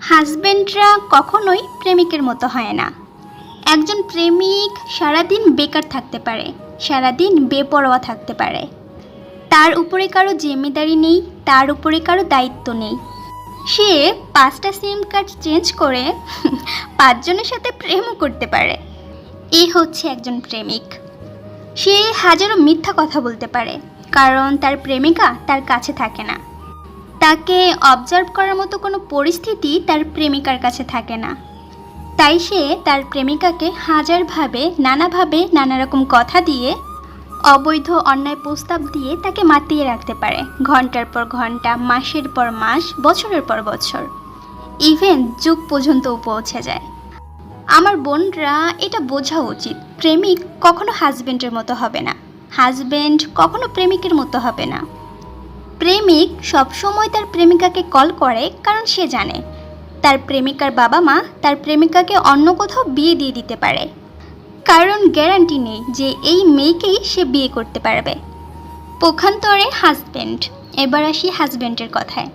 হাজবেন্ডরা কখনোই প্রেমিকের মতো হয় না। একজন প্রেমিক সারাদিন বেকার থাকতে পারে, সারাদিন বেপরোয়া থাকতে পারে। তার উপরে কারও জিম্মেদারি নেই, তার উপরে কারও দায়িত্ব নেই। সে পাঁচটা সিম কার্ড চেঞ্জ করে পাঁচজনের সাথে প্রেমও করতে পারে। এই হচ্ছে একজন প্রেমিক। সে হাজারো মিথ্যা কথা বলতে পারে। কারণ তার প্রেমিকা তার কাছে থাকে না। তাকে অবজার্ভ করার মতো কোনো পরিস্থিতি তার প্রেমিকার কাছে থাকে না। তাই সে তার প্রেমিকাকে হাজারভাবে নানাভাবে নানা রকম কথা দিয়ে, অবৈধ অন্যায় প্রস্তাব দিয়ে তাকে মাতিয়ে রাখতে পারে। ঘণ্টার পর ঘণ্টা, মাসের পর মাস, বছরের পর বছর। ইভেন যুগ পর্যন্তও পৌঁছে যায়। আমার বোনরা এটা বোঝা উচিত। প্রেমিক কখনো হাজবেন্ডের মতো হবে না। হাজবেন্ড কখনো প্রেমিকের মতো হবে না। প্রেমিক সবসময় তার প্রেমিকাকে কল করে কারণ সে জানে, তার প্রেমিকার বাবা মা তার প্রেমিকাকে অন্য কোথাও বিয়ে দিয়ে দিতে পারে। কারণ গ্যারান্টি নেই যে এই মেয়েকেই সে বিয়ে করতে পারবে। পক্ষান্তরে হাজবেন্ড, এবার আসি হাজবেন্ডের কথায়।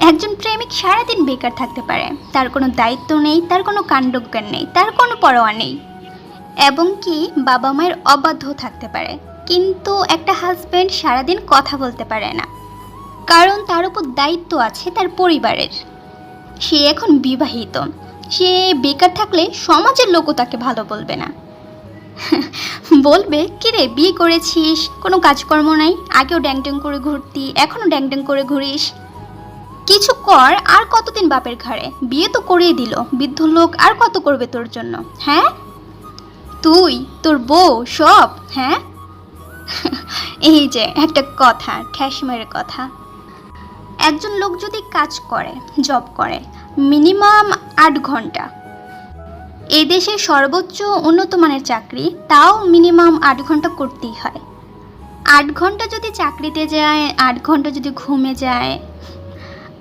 একজন প্রেমিক সারাদিন বেকার থাকতে পারে, তার কোনো দায়িত্ব নেই, তার কোনো কাণ্ডজ্ঞান নেই, তার কোনো পরোয়া নেই। এবং কি বাবা মায়ের অবাধ্য থাকতে পারে। কিন্তু একটা হাজব্যান্ড সারাদিন কথা বলতে পারে না। কারণ তার উপর দায়িত্ব আছে তার পরিবারের। সে এখন বিবাহিত। সে বেকার থাকলে সমাজের লোকও তাকে ভালো বলবে না। বলবে, কিরে, বিয়ে করেছিস? কোনো কাজকর্ম নাই? আগেও ড্যাং ড্যাং করে ঘুরতি, এখনও ড্যাং ড্যাং করে ঘুরিস? কিছু কর, আর কতদিন বাপের ঘাড়ে বিয়ে তো করিয়ে দিল। বৃদ্ধ লোক, আর কত করবে তোর জন্য হ্যাঁ? তুই, তোর বউ, সব হ্যাঁ? এই যে, একটা কথা ঠ্যাস মেরে কথা। একজন লোক যদি কাজ করে জব করে মিনিমাম আট ঘণ্টা। এই দেশে সর্বোচ্চ উন্নত মানের চাকরি, তাও মিনিমাম আট ঘণ্টা করতেই হয়। আট ঘণ্টা যদি চাকরিতে যায়, আট ঘণ্টা যদি ঘুমে যায়,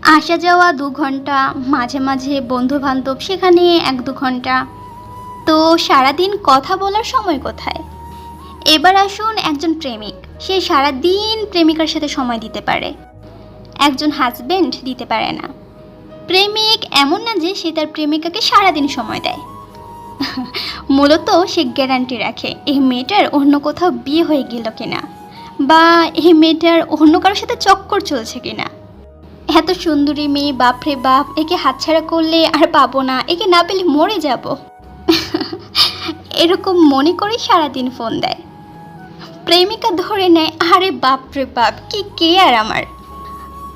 আসা যাওয়া দু ঘণ্টা, মাঝে মাঝে বন্ধু বান্ধব সেখানে এক দু ঘণ্টা। তো সারাদিন কথা বলার সময় কোথায়? এবার আসুন একজন প্রেমিক। সে সারাদিন প্রেমিকার সাথে সময় দিতে পারে। একজন হাজবেন্ড দিতে পারে না। প্রেমিক এমন না যে সে তার প্রেমিকাকে সারাদিন সময় দেয়। মূলত সে গ্যারান্টি রাখে এই মেয়েটার অন্য কোথাও বিয়ে হয়ে গেল কিনা? বা এই মেয়েটার অন্য কারোর সাথে চক্কর চলছে কিনা? এত সুন্দরী মেয়ে, বাপরে বাপ, একে হাতছাড়া করলে আর পাবো না, একে না পেলে মরে যাব। এরকম মনে করেই সারাদিন ফোন দেয়। প্রেমিকা ধরে নেয়, আরে বাপরে বাপ, কি কে আর আমার।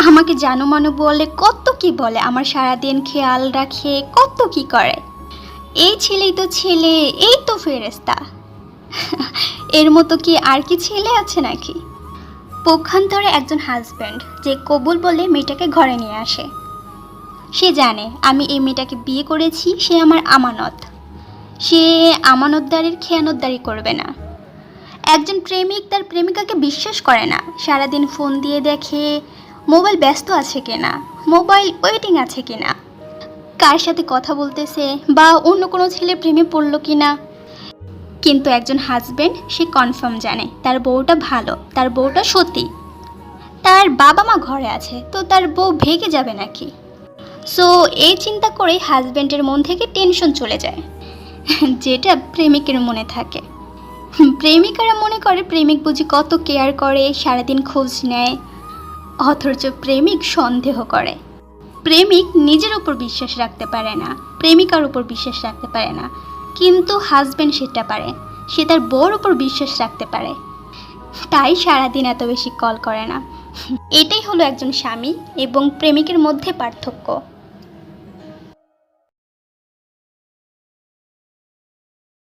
আমাকে জানো মানো বলে, কত কি বলে, আমার সারাদিন খেয়াল রাখে, কত কি করে। এই ছেলেই তো ছেলে, এই তো ফেরেস্তা এর মতো কি আর কি ছেলে আছে নাকি? পক্ষান্তরে একজন হাজব্যান্ড যে কবুল বলে মেয়েটাকে ঘরে নিয়ে আসে। সে জানে, আমি এই মেয়েটাকে বিয়ে করেছি, সে আমার আমানত। সে আমানতদারির খেয়ানতদারি করবে না। একজন প্রেমিক তার প্রেমিকাকে বিশ্বাস করে না। সারাদিন ফোন দিয়ে দেখে মোবাইল ব্যস্ত আছে কিনা, মোবাইল ওয়েটিং আছে কিনা, কার সাথে কথা বলতেছে বা অন্য কোনো ছেলে প্রেমে পড়ল কিনা। কিন্তু একজন হাজবেন্ড সে কনফার্ম জানে, তার বউটা ভালো, তার বউটা সত্যি তার বাবা মা ঘরে আছে, তো তার বউ ভেগে যাবে নাকি? সো এই চিন্তা করে হাজবেন্ডের মন থেকে টেনশন চলে যায়, যেটা প্রেমিকের মনে থাকে। প্রেমিকারা মনে করে প্রেমিক বুঝি কত কেয়ার করে, সারাদিন খোঁজ নেয়। অথচ প্রেমিক সন্দেহ করে। প্রেমিক নিজের উপর বিশ্বাস রাখতে পারে না, প্রেমিকার উপর বিশ্বাস রাখতে পারে না। কিন্তু হাজবেন্ড সেটা পারে, সে তার বউর উপর বিশ্বাস রাখতে পারে। তাই সারাদিন এত বেশি কল করে না। এটাই হলো একজন স্বামী এবং প্রেমিকের মধ্যে পার্থক্য।